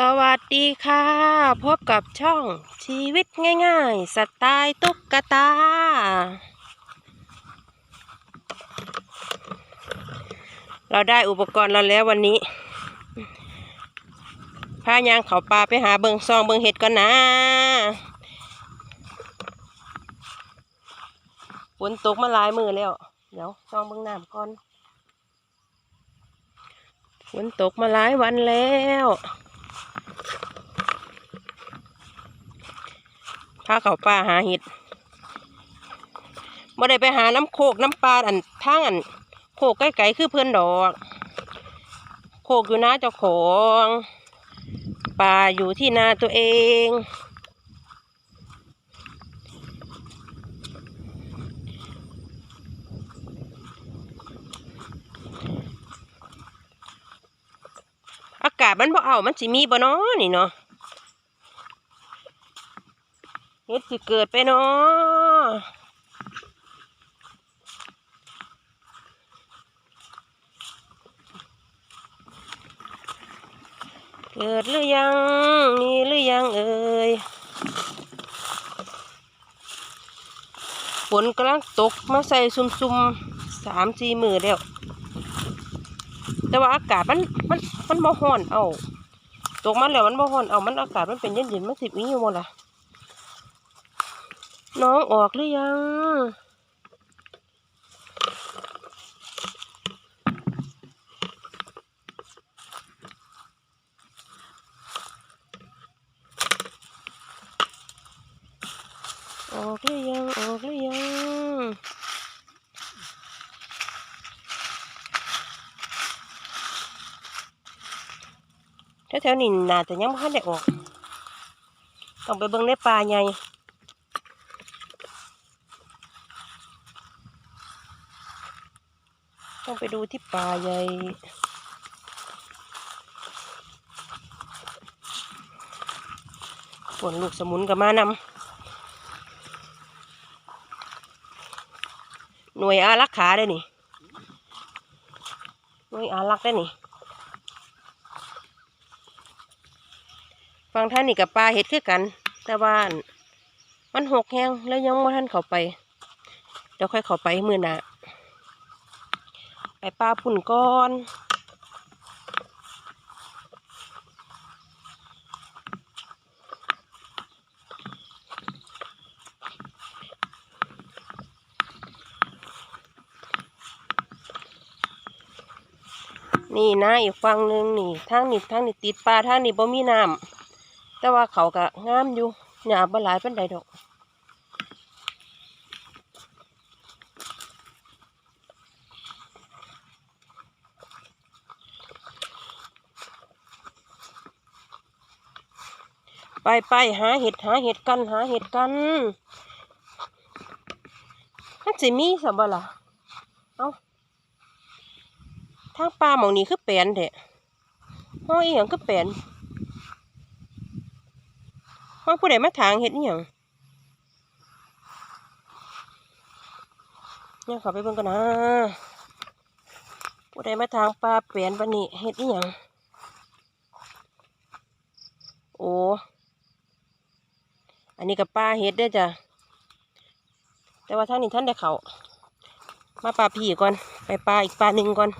สวัสดีค่ะ พบกับช่องชีวิตง่ายๆ สไตล์ตุ๊กตา เราได้อุปกรณ์เราแล้ววันนี้พายางเขาปลาไปหาเบิงซองเบิงเห็ดก่อนนะฝนตกมาหลายมือแล้ว เดี๋ยวซองเบิงน้ำก่อนฝนตกมาหลายวันแล้ว พาเขาป่าหาเห็ดบ่ได้ไปหาน้ำโคกน้ำปลาอันทางอันโคกไก่ๆคือเพื่อนดอก โคกอยู่นาเจ้าของ ปลาอยู่ที่นาตัวเอง อากาศมันบ่เอามันสิมีบ่เนาะนี่เนาะเฮ็ดสิเกิดไปเนาะเกิดหรือยังมีหรือยังเอ่ยฝนกำลังตกมาใส่ซุ่มๆสามสี่มือแล้ว แต่ว่าอากาศมันมันมันบ่ฮ้อนเอาตกมาแล้วมันบ่ฮ้อนเอามันอากาศมันเป็นเย็นๆมันสิบวิอยู่บ่ล่ะน้องออกหรือยัง ออกหรือยัง ออกหรือยัง แถวนี้น่าจะยังไม่ทันได้ออก ต้องไปเบิ่งในป่าใหญ่ต้องไปดูที่ป่าใหญ่ฝนลูกสมุนกับมานำหน่วยอารักขาได้นี่หน่วยอารักได้นี่ ฟังท่านนี่กับปลาเห็ดคือกัน แต่ว่านมันหกแห้งแล้วยังไม่ท่านเข้าไปเดี๋ยวค่อยเข้าไปมือหนาไปปลาปุ่นก้อนนี่นะอีกฝั่งหนึ่งนี่ทางนี่ทางนี่ติดปลาทางนี่บ่มีน้ำ แต่ว่าเขาก็งามอยู่หญ้าบ่หลายเปานใดดอกไปไปหาเห็ดหาเห็ดกันหาเห็ดกันมันสิมีสบ่ล่ะเอ้าทางป่าหมองนี้คือแปลนแท้ห้อยอย่างคือแปลน ห้อยผู้ใดมาถางเห็ดอหย่างเนี่ยขอไปเบิ่งกันนะผู้ใดมาทางป่าแปลี่ยนบันนี้เห็ดอหย่างโอ้อันนี้กับปลาเห็ดเด้จ้ะแต่ว่าท่านนี้ท่านได้เขามาปลาผีก่อน ไปปลาอีกปลาหนึ่งก่อน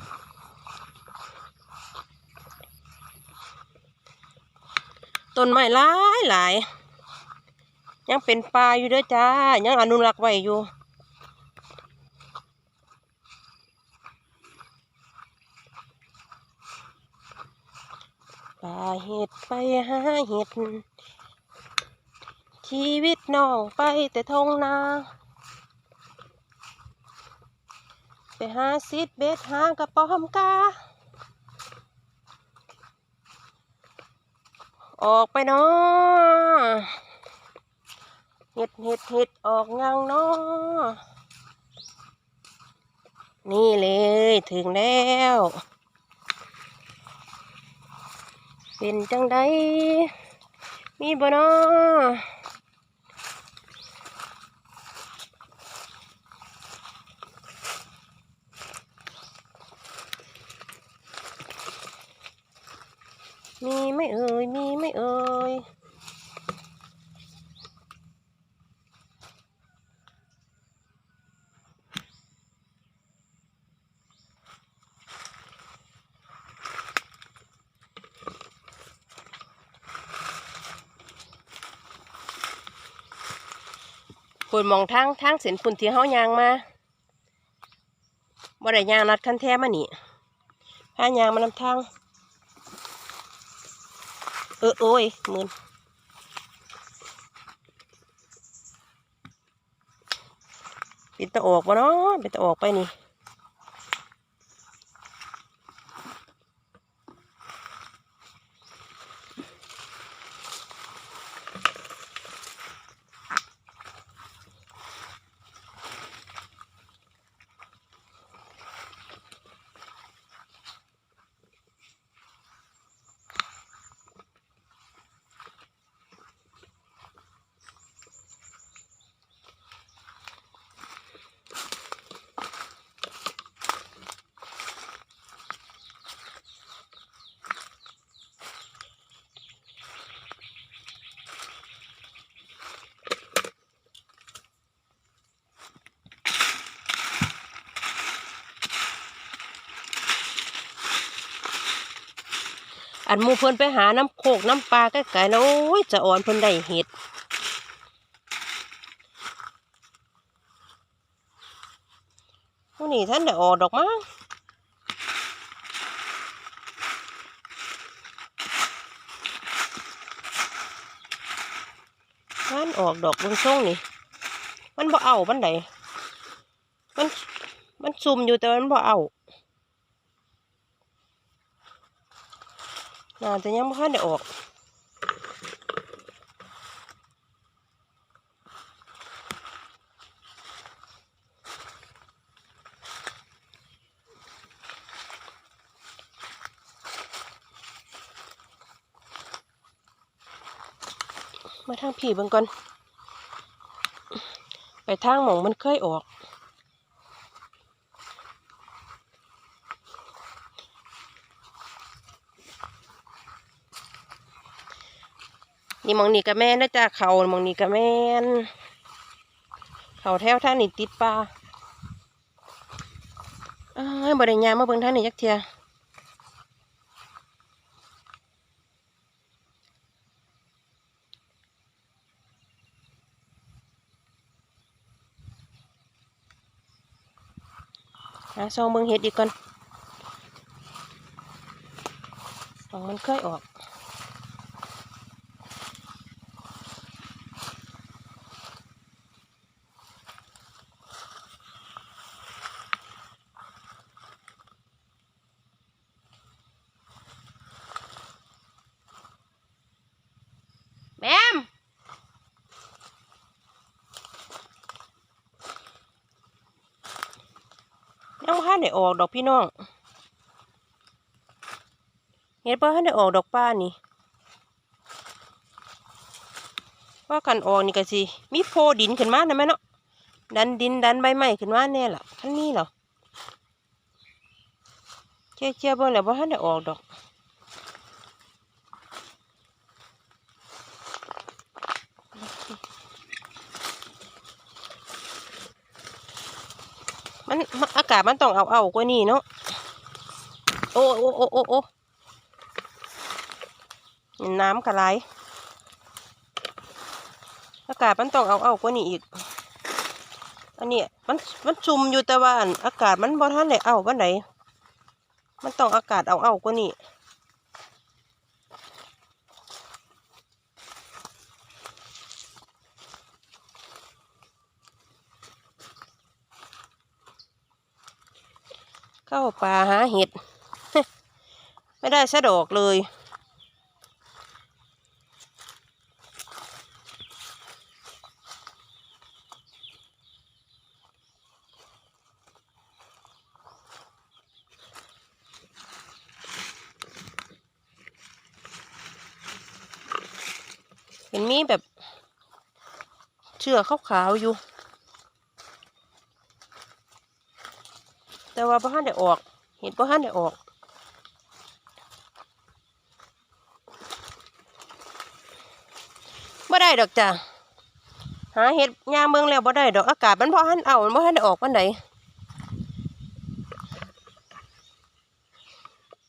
ต้นไม้หลายหลายยังเป็นปลาอยู่เด้อจ้า ยังอนุรักษ์ไว้อยู่ปลาเห็ดไปหาเห็ด ชีวิตน้องไปแต่ทงนา ไปหาซิดเบ็ดหากระป๋อมกา ออกไปเนาะเห็ดเห็ดเห็ดออกยังเนาะนี่เลยถึงแล้ว เป็นจังไดมีบ่เนาะ มีไม่เอ่ย มีไม่เอ่ยปุ่นมองทางทางเส้นปุ่นที่เฮายางมาบ่ได้ยางนัดคันแท้มานี่พายางมานำทาง ออโอ้ยมืนปิดตะออกวะเนาะปิดตะออกไปนี่ อันหมูเพิ่นไปหาน้ำโคกน้ำปลาใกล้ๆแล้วโอ้ยจะอ่อนเพิ่นได้เห็ดวันนี้ท่านได้ออกดอกมั้งท่านออกดอกบงส่งนี่ มันบ่เอาบันไดมัน มันซุ่มอยู่แต่มันบ่เอา น่าจะยังไม่ค่อยได้ออกมาทางผีเบิ่งก่อน ไปทางหมองมันเคยออก นี่มองนี่กับแม่นะจ้าเขามองนี่กับแม่นเขาแถวท่างนี่ติดปลาเอ้ยบริยางมาเบิ่งทางนี่จักเทียหาซองเบิ่งเห็ดอีกก่อนหมองมันเคยออก นได้ออกดอกพี่น้องเห็นป่ะท่านได้ออกดอกป้านี่ว่ากันออกนี่ก็สิมีโพดินขึ้นมานะแม่เนาะดันดินดันใบไม้ขึ้นมาแน่ล่ะท่านนี่เหรอเชี่ยเชี่ยๆเบิ่งแล้วว่าท่านได้ออกดอก มันอากาศมันต้องเอาเอากว่านี้เนาะโอ้โอ้โอ้โอ้โอ้น้ำกระไรอากาศมันต้องเอาเอากว่านี้อีก อันนี้มันมันชุ่มอยู่แต่ว่าอันอากาศมันบ่ทันไหนเอาวันไหนมันต้องอากาศเอาเอากว่านี้ เข้าป่าหาเห็ด ไม่ได้สะดอกเลย เห็นมีแบบเชือกขาวๆอยู่ แต่ว่าพ่อฮันได้ออก เห็นพ่อฮันได้ออกบ่ได้ดอกจ้ะหาเห็ดยางเมืองแล้วบ่ได้ดอกอากาศมันพ่อฮันเอามันบ่หันได้ออกวันไหน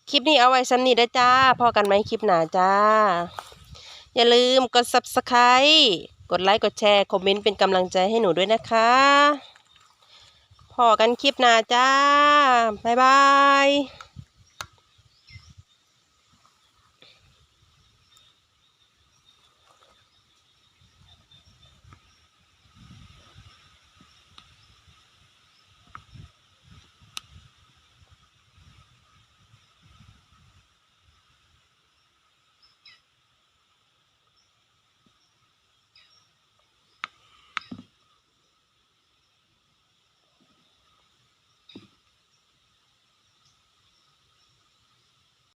คลิปนี้เอาไว้ซ้ำนี้ได้จ้าพอกันไหมคลิปหนาจ้า อย่าลืมกด subscribe กดไลค์กดแชร์ คอมเมนต์เป็นกำลังใจให้หนูด้วยนะคะ พอกันคลิปหน้าจ้า บ๊ายบาย